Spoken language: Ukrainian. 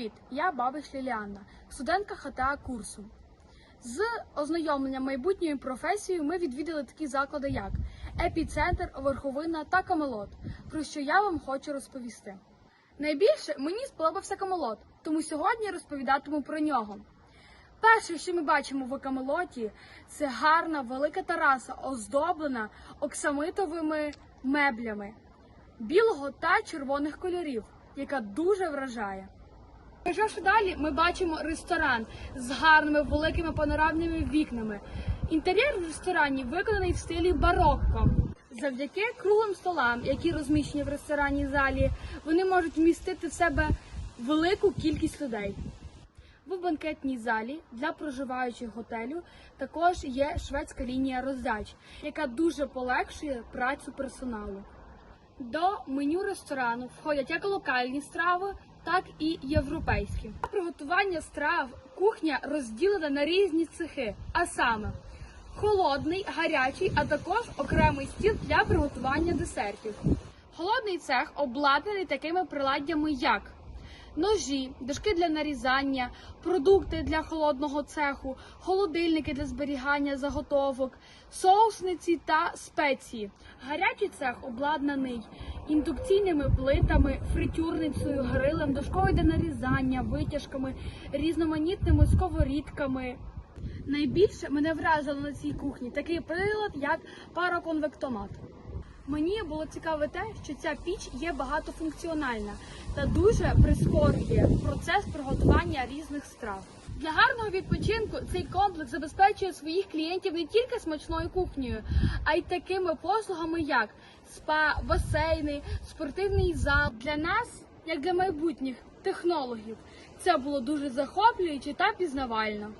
Привіт, я Бабиш Ліліанна, студентка ХТА курсу. З ознайомленням майбутньою професією ми відвідали такі заклади, як епіцентр, верховина та камелот, про що я вам хочу розповісти. Найбільше мені сподобався камелот, тому сьогодні розповідатиму про нього. Перше, що ми бачимо в камелоті, це гарна велика тераса, оздоблена оксамитовими меблями білого та червоних кольорів, яка дуже вражає. Пройшовши далі, ми бачимо ресторан з гарними великими панорамними вікнами. Інтер'єр в ресторані виконаний в стилі барокко. Завдяки круглим столам, які розміщені в ресторані залі, вони можуть вмістити в себе велику кількість людей. В банкетній залі для проживаючих готелю також є шведська лінія роздач, яка дуже полегшує працю персоналу. До меню ресторану входять як локальні страви, так і європейські. Приготування страв кухня розділена на різні цехи, а саме холодний, гарячий, а також окремий стіл для приготування десертів. Холодний цех обладнаний такими приладдями, як ножі, дошки для нарізання, продукти для холодного цеху, холодильники для зберігання заготовок, соусниці та спеції. Гарячий цех обладнаний індукційними плитами, фритюрницею, грилем, дошкою для нарізання, витяжками, різноманітними сковорідками. Найбільше мене вразило на цій кухні такий прилад, як пароконвектомат. Мені було цікаве те, що ця піч є багатофункціональна та дуже прискорює процес приготування різних страв. Для гарного відпочинку цей комплекс забезпечує своїх клієнтів не тільки смачною кухнею, а й такими послугами, як спа, басейни, спортивний зал. Для нас, як для майбутніх технологів, це було дуже захоплююче та пізнавально.